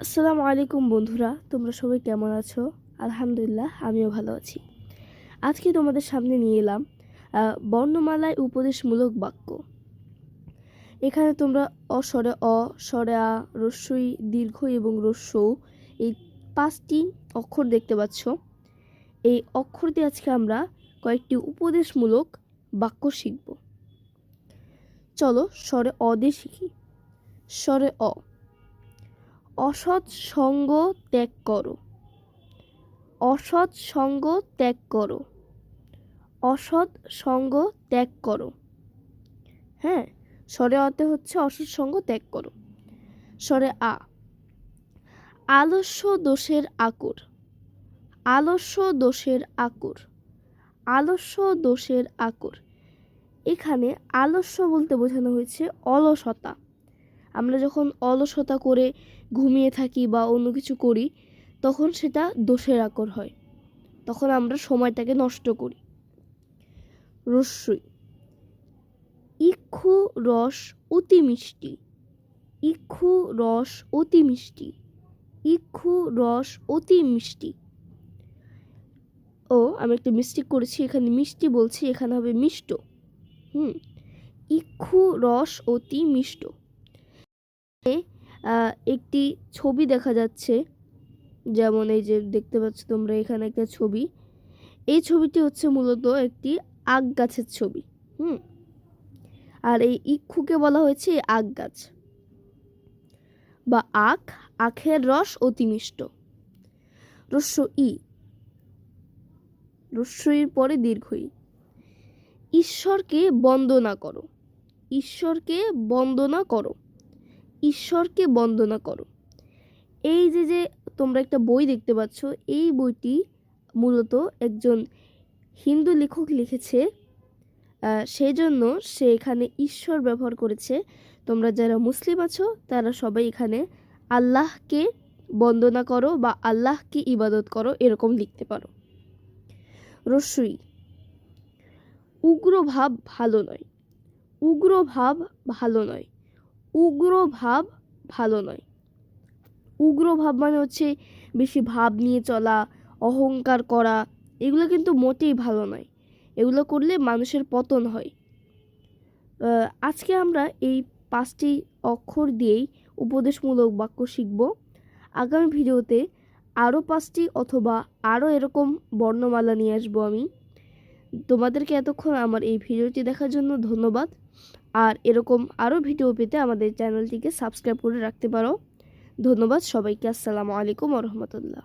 আসসালামু আলাইকুম বন্ধুরা, তোমরা সবাই কেমন আছো? আলহামদুলিল্লাহ, আমিও ভালো আছি। আজকে তোমাদের সামনে নিয়ে এলাম বর্ণমালায় উপদেশমূলক বাক্য। এখানে তোমরা অস্বরে অ, স্বরে আ, রস্যই, দীর্ঘ এবং রস্যৌ এই পাঁচটি অক্ষর দেখতে পাচ্ছ। এই অক্ষর দিয়ে আজকে আমরা কয়েকটি উপদেশমূলক বাক্য শিখব। চলো স্বরে অ দিয়ে শিখি। স্বরে অ। অসৎ সঙ্গ ত্যাগ করো। অসৎ সঙ্গ ত্যাগ করো। অসৎ সঙ্গ ত্যাগ করো। হ্যাঁ স্বরে অতে হচ্ছে অসৎ সঙ্গ ত্যাগ করো। স্বরে আ, আলস্য দোষের আকুর। আলস্য দোষের আকুর। আলস্য দোষের আকুর। এখানে আলস্য বলতে বোঝানো হয়েছে অলসতা। আমরা যখন অলসতা করে ঘুমিয়ে থাকি বা অন্য কিছু করি, তখন সেটা দোষের আকর হয়। তখন আমরা সময়টাকে নষ্ট করি। রস্যই। ইক্ষু রস অতি মিষ্টি। ইক্ষু রস অতি মিষ্টি। ইক্ষু রস অতি মিষ্টি। ও, আমি একটু মিস্টেক করেছি, এখানে মিষ্টি বলছি, এখানে হবে মিষ্ট। হুম। ইক্ষু রস অতি মিষ্ট। একটি ছবি দেখা যাচ্ছে। যেমন এই যে দেখতে পাচ্ছ তোমরা এখানে একটা ছবি। এই ছবিটি হচ্ছে মূলত একটি আগ গাছের ছবি, হুম? আর এই ইক্ষুকে বলা হয়েছে আগ গাছ বা আখ, আখের রস অতি মিষ্ট রস্য ই রস্যইর পরে দীর্ঘই। ঈশ্বরকে বন্দনা করো, ঈশ্বরকে বন্দনা করো। ঈশ্বরকে বন্দনা করো। এই যে যে তোমরা একটা বই দেখতে পাচ্ছ, এই বইটি মূলত একজন হিন্দু লেখক লিখেছে। সেই জন্য সে এখানে ঈশ্বর ব্যবহার করেছে। তোমরা যারা মুসলিম আছো, তারা সবাই এখানে আল্লাহকে বন্দনা করো বা আল্লাহকে ইবাদত করো, এরকম লিখতে পারো। রস্যই উগ্র ভাব ভালো নয়। উগ্র ভাব ভালো নয়। উগ্র ভাব ভালো নয়। উগ্র ভাব মানে হচ্ছে বেশি ভাব নিয়ে চলা, অহংকার করা, এগুলো কিন্তু মোটেই ভালো নয়। এগুলো করলে মানুষের পতন হয়। আজকে আমরা এই পাঁচটি অক্ষর দিয়েই উপদেশমূলক বাক্য শিখব। আগামী ভিডিওতে আরও পাঁচটি অথবা আরও এরকম বর্ণমালা নিয়ে আসব আমি। তোমাদেরকে এতক্ষণ আমার এই ভিডিওটি দেখার জন্য ধন্যবাদ। আর এরকম আরও ভিডিও পেতে আমাদের চ্যানেলটিকে সাবস্ক্রাইব করে রাখতে পারো। ধন্যবাদ সবাইকে। আসসালামু আলাইকুম রহমতুল্লাহ।